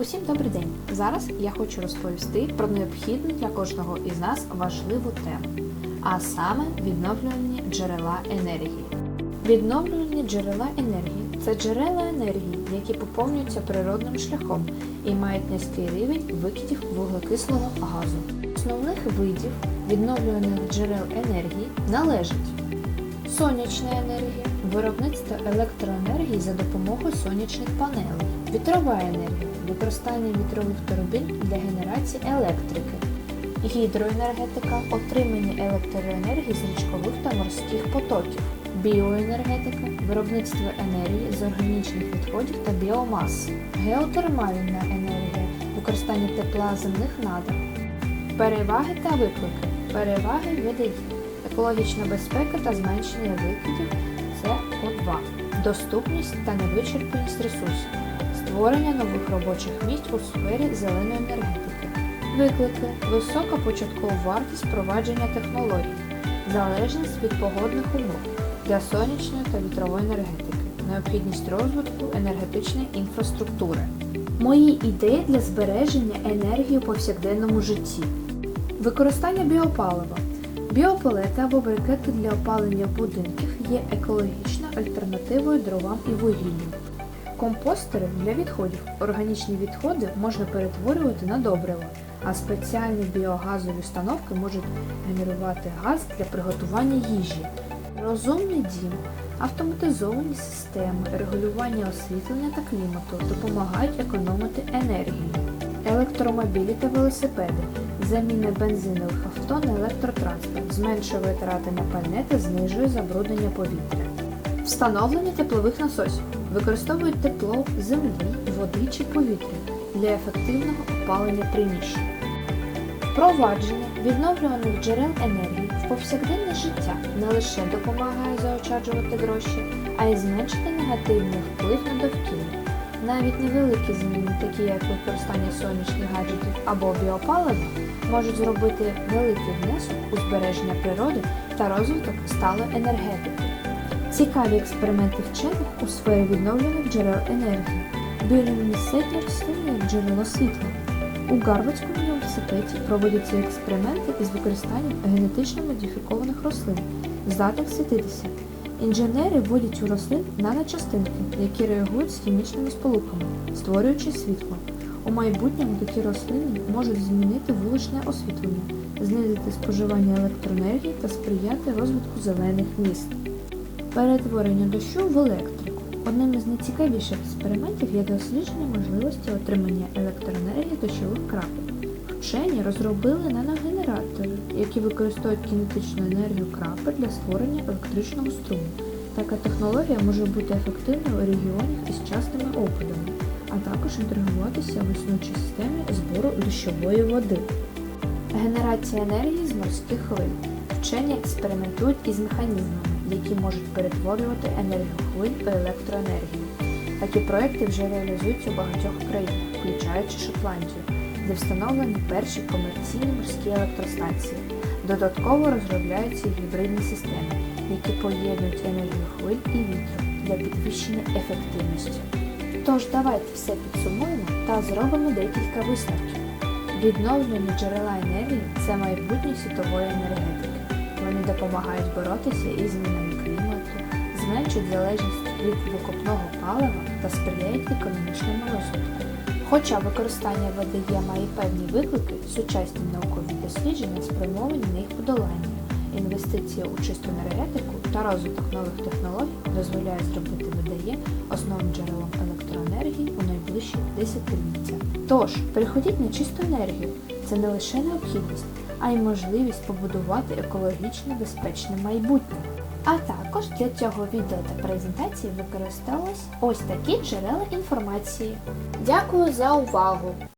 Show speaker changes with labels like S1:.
S1: Усім добрий день! Зараз я хочу розповісти про необхідну для кожного із нас важливу тему, а саме відновлювані джерела енергії. Відновлювані джерела енергії це джерела енергії, які поповнюються природним шляхом і мають низький рівень викидів вуглекислого газу. Основних видів відновлюваних джерел енергії належать сонячна енергія, виробництво електроенергії за допомогою сонячних панелей, вітрова енергія, використання вітрових турбін для генерації електрики, гідроенергетика, отримання електроенергії з річкових та морських потоків, біоенергетика, виробництво енергії з органічних відходів та біомаси, геотермальна енергія, використання тепла земних надр, переваги та виклики, переваги ВДІ, екологічна безпека та зменшення викидів СО2, доступність та невичерпність ресурсів, створення нових робочих місць у сфері зеленої енергетики, виклики, висока початкова вартість впровадження технологій, залежність від погодних умов для сонячної та вітрової енергетики, необхідність розвитку енергетичної інфраструктури. Мої ідеї для збереження енергії у повсякденному житті. Використання біопалива. Біопалети або брикети для опалення будинків є екологічною альтернативою дровам і вугіллю. Компостери для відходів. Органічні відходи можна перетворювати на добриво, а спеціальні біогазові установки можуть генерувати газ для приготування їжі. Розумний дім. Автоматизовані системи регулювання освітлення та клімату допомагають економити енергію. Електромобілі та велосипеди. Заміна бензинових авто на електротранспорт зменшує витрати на пальне та знижує забруднення повітря. Встановлення теплових насосів використовують тепло землі, води чи повітря для ефективного опалення приміщень. Впровадження відновлюваних джерел енергії в повсякденне життя не лише допомагає заощаджувати гроші, а й зменшити негативний вплив на довкілля. Навіть невеликі зміни, такі як використання сонячних гаджетів або біопалива, можуть зробити великий внесок у збереження природи та розвиток сталої енергетики. Цікаві експерименти вчених у сфері відновлюваних джерел енергії. Біолюмінесцентні рослини як джерело світла. У Гарвардському університеті проводяться експерименти із використанням генетично модифікованих рослин, здатних світитися. Інженери вводять у рослин наночастинки, які реагують з хімічними сполуками, створюючи світло. У майбутньому такі рослини можуть змінити вуличне освітлення, знизити споживання електроенергії та сприяти розвитку зелених міст. Перетворення дощу в електрику. Одним із найцікавіших експериментів є дослідження можливості отримання електроенергії дощових крапель. Вчені розробили наногенератори, які використовують кінетичну енергію крапель для створення електричного струму. Така технологія може бути ефективною у регіонах із частими опадами, а також інтегруватися в існуючій системі збору дощової води. Генерація енергії з морських хвиль. Вчені експериментують із механізмами, які можуть перетворювати енергію хвиль у електроенергію. Такі проекти вже реалізуються у багатьох країнах, включаючи Шотландію, де встановлені перші комерційні морські електростанції. Додатково розробляються гібридні системи, які поєднують енергію хвиль і вітру для підвищення ефективності. Тож давайте все підсумуємо та зробимо декілька висновків. Відновлені джерела енергії це майбутнє світової енергетики. Вони допомагають боротися із змінами клімату, зменшують залежність від викопного палива та сприяють економічному розвитку. Хоча використання водія має певні виклики, сучасні наукові дослідження спрямовані на їх подолання. Інвестиції у чисту енергетику та розвиток нових технологій дозволяють зробити ВДЄ основним джерелом електроенергії у найближчі десятиліття. Тож, переходіть на чисту енергію. Це не лише необхідність, а й можливість побудувати екологічно безпечне майбутнє. А також для цього відео та презентації використовувались ось такі джерела інформації. Дякую за увагу!